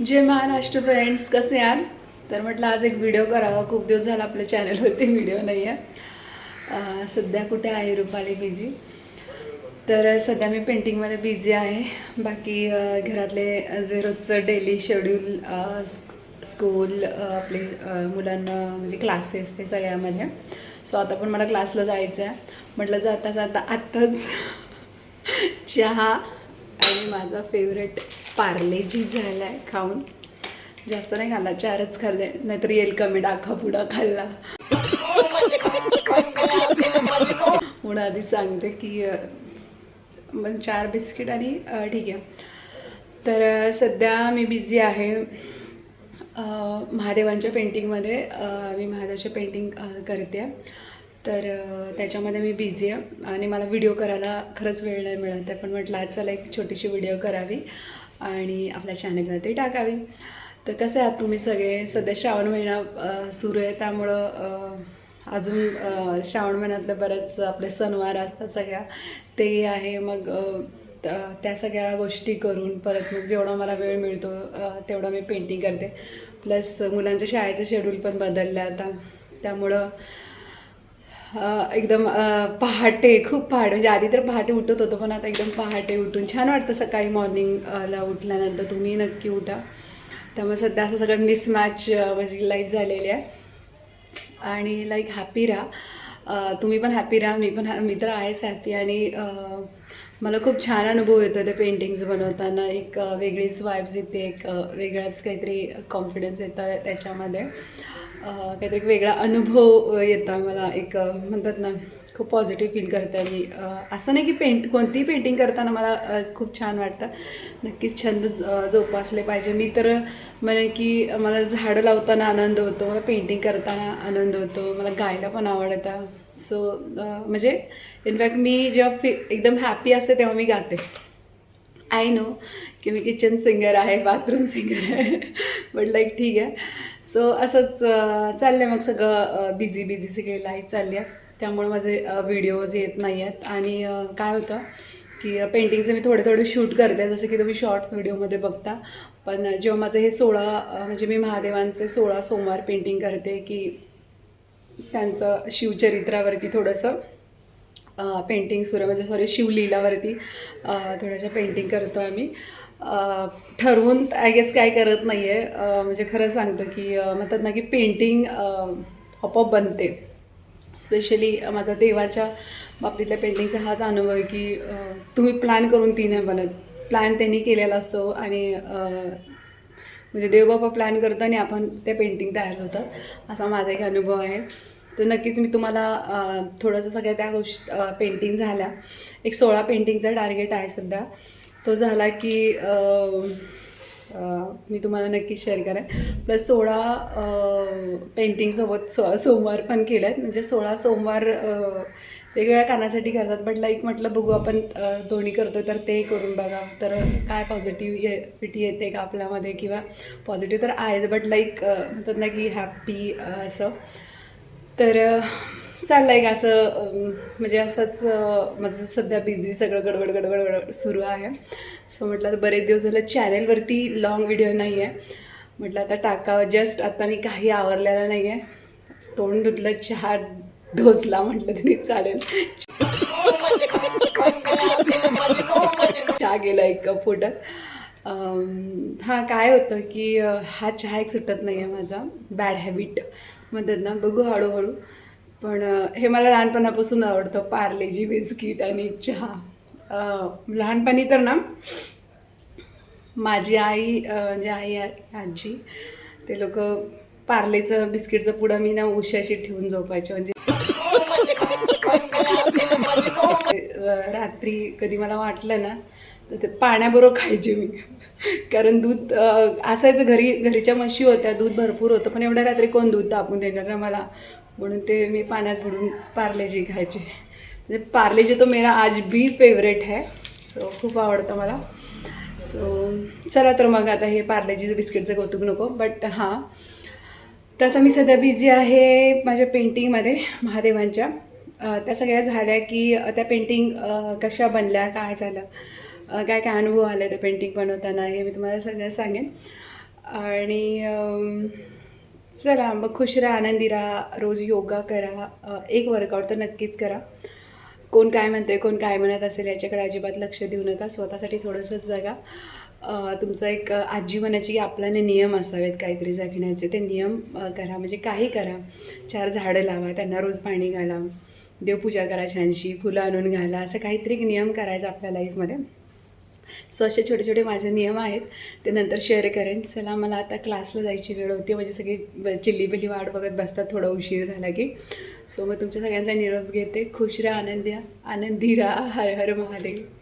जय Maharashtra friends कसे आहात? तर म्हटलं आज एक व्हिडिओ करावा. खूप दिवस झाला आपल्या चॅनलवरती व्हिडिओ नाही आहे सध्या कुठे आहे रुपाली बिझी तर सध्या मी पेंटिंगमध्ये बिझी आहे. बाकी घरातले जे रोजचं डेली शेड्यूल स्कूल आपले मुलांना म्हणजे क्लासेस ते सगळ्यामध्ये. सो आता पण मला क्लासला जायचं आहे म्हटलं जाता जाता आत्ताच चहा आणि माझा फेवरेट पार्लेजी झाला आहे खाऊन. जास्त नाही खाल्ला चारच खाल्ले नाहीतर येईल कमी डाखा पुडा खाल्ला. म्हणून आधी सांगते की मग चार बिस्किट आणि ठीक आहे. तर सध्या मी बिझी आहे. महादेवांच्या पेंटिंगमध्ये मी महादेवाचे पेंटिंग करते. तर त्याच्यामध्ये मी बिझी आहे. आणि मला व्हिडिओ करायला खरंच वेळ नाही मिळत आहे. पण म्हटलं आज चला एक छोटीशी व्हिडिओ करावी. आणि आपल्या चॅनलवरती टाकावी. तर कसं आहात तुम्ही सगळे सध्या श्रावण महिना सुरू आहे त्यामुळं अजून श्रावण महिन्यातलं बरंच आपले सणवार असतात सगळ्या ते आहे. मग त्या सगळ्या गोष्टी करून परत मग जेवढा मला वेळ मिळतो तेवढा तेवढं मी पेंटिंग करते. प्लस मुलांच्या शाळेचं शेड्यूल पण बदललं आता. त्यामुळं एकदम पहाटे खूप पहाटे म्हणजे आधी तर पहाटे उठत होतो पण आता एकदम पहाटे उठून. छान वाटतं सकाळी मॉर्निंगला उठल्यानंतर. तुम्ही नक्की उठा. त्यामुळे सध्या असं सगळं मिसमॅच माझी लाईफ झालेली आहे. आणि लाईक हॅपी राहा. तुम्ही पण हॅपी राहा मी पण मी तर आहेच हॅपी आणि मला खूप छान अनुभव येतो ते पेंटिंग्स बनवताना. एक वेगळीच वाईब्स येते एक वेगळाच काहीतरी कॉन्फिडन्स येतं त्याच्यामध्ये. काहीतरी एक वेगळा अनुभव येता मला. एक म्हणतात ना खूप पॉझिटिव्ह फील करता मी. असं नाही की पेंट कोणतीही पेंटिंग करताना मला खूप छान वाटतं. नक्कीच छंद जोपासले पाहिजे. मी तर म्हणे की मला झाडं लावताना आनंद होतो मला पेंटिंग करताना आनंद होतो मला गायला पण आवडतं. सो म्हणजे इनफॅक्ट मी जेव्हा फी एकदम हॅपी असते तेव्हा मी गाते. आय नो की मी किचन सिंगर आहे बाथरूम सिंगर आहे बट लाईक ठीक आहे. सो असंच चाललं आहे मग सगळं बिझी बिझी सगळी लाईफ चालली आहे. त्यामुळे माझे व्हिडिओज येत नाही आहेत. आणि काय होतं की पेंटिंगचे मी थोडे थोडे शूट करते जसं की तुम्ही शॉर्ट्स व्हिडिओमध्ये बघता. पण जेव्हा माझं हे सोळा म्हणजे मी महादेवांचे सोळा सोमवार पेंटिंग करते की त्यांचं शिवचरित्रावरती थोडंसं पेंटिंग सुरू म्हणजे सॉरी शिवलीलावरती थोड्याशा पेंटिंग करतो आम्ही. मी ठरवून आय गेस काय करत नाही आहे म्हणजे खरं सांगतं की म्हणतात ना की पेंटिंग आपोआप बनते. स्पेशली माझा देवाच्या बाबतीतल्या पेंटिंगचा हाच अनुभव आहे की तुम्ही प्लॅन करून ती नाही बनत. प्लॅन त्यांनी केलेला असतो आणि म्हणजे देवबाबा प्लॅन करतो आणि आपण त्या पेंटिंग तयार होतात. असा माझा एक अनुभव आहे. तर नक्कीच मी तुम्हाला थोडंसं सगळ्या त्या गोष्ट पेंटिंग झाल्या. एक सोळा पेंटिंगचा टार्गेट आहे सध्या. तो झाला की मी तुम्हाला नक्की शेअर करेन. प्लस सोळा पेंटिंगसोबत सो सोमवार पण केले आहेत म्हणजे सोळा सोमवार वेगवेगळ्या कानासाठी करतात. बट लाईक म्हटलं बघू आपण दोन्ही करतो तर ते करून बघा. तर काय पॉझिटिव्हिटी येते का आपल्यामध्ये किंवा पॉझिटिव्ह तर आहेच. बट लाईक म्हणतात ना की हॅप्पी असं. तर चाललं आहे का असं म्हणजे असंच माझं सध्या बिझी सगळं गडबड गडबड गडबड सुरू आहे. सो म्हटलं आता बरेच दिवस झालं चॅनेलवरती लॉंग व्हिडिओ नाही आहे म्हटलं आता टाकावं. जस्ट आता मी काही आवरलेलं नाही आहे तोंड धुतलं चहा ढोसला म्हटलं तरी चालेल. चहा गेला एक कप पोटात हा काय होतं की हा चहा एक सुटत नाही आहे माझा. बॅड हॅबिट म्हणतात ना बघू हळूहळू. पण हे मला लहानपणापासून आवडतं. पार्लेजी बिस्किट आणि चहा. लहानपणी तर ना माझी आई म्हणजे आई आजी ते लोक पार्लेचं बिस्किटचं पुडं मी ना उशाशी ठेवून झोपायचे. म्हणजे रात्री कधी मला वाटलं ना तर ते पाण्याबरोबर खायचे मी. कारण दूध असायचं घरी घरीच्या म्हशी होत्या दूध भरपूर होतं पण एवढ्या रात्री कोण दूध तापून देणार ना मला? म्हणून ते मी पाण्यात बुडून पार्लेजी खायचे. म्हणजे पार्लेजी तो मेरा आज बी फेवरेट है. सो खूप आवडतं मला. सो चला तर मग आता हे पार्लेजीचं बिस्किटचं कौतुक नको बट हां. तर आता मी सध्या बिझी आहे माझ्या पेंटिंगमध्ये महादेवांच्या. त्या सगळ्या झाल्या की त्या पेंटिंग कशा बनल्या काय झालं? काय काय अनुभव आले ते पेंटिंग बनवताना हे मी तुम्हाला सगळं सांगेन. आणि चला मग खुश राहा आनंदी राहा रोज योगा करा एक वर्कआउट तर नक्कीच करा. कोण काय म्हणते कोण काय म्हणत असेल याच्याकडे अजिबात लक्ष देऊ नका स्वतःसाठी थोडंसंच जगा. तुमचं एक आजी म्हणायची की आपल्याने नियम असावेत काहीतरी जगण्याचे. ते नियम करा म्हणजे काही करा. चार झाडं लावा त्यांना रोज पाणी घाला देवपूजा करा छानशी फुलं आणून घाला असं काहीतरी नियम करायचा आपल्या लाईफमध्ये सो असे छोटे छोटे माझे नियम आहेत. ते नंतर शेअर करेन. चला मला आता क्लासला जायची वेळ होती. म्हणजे सगळी ब- चिल्ली बिल्ली वाट बघत बसतात. थोडा उशीर झाला की. सो मग तुमच्या सगळ्यांचा निरोप घेते. खुश राहा आनंदी आनंदी राहा. हर हर महादेव.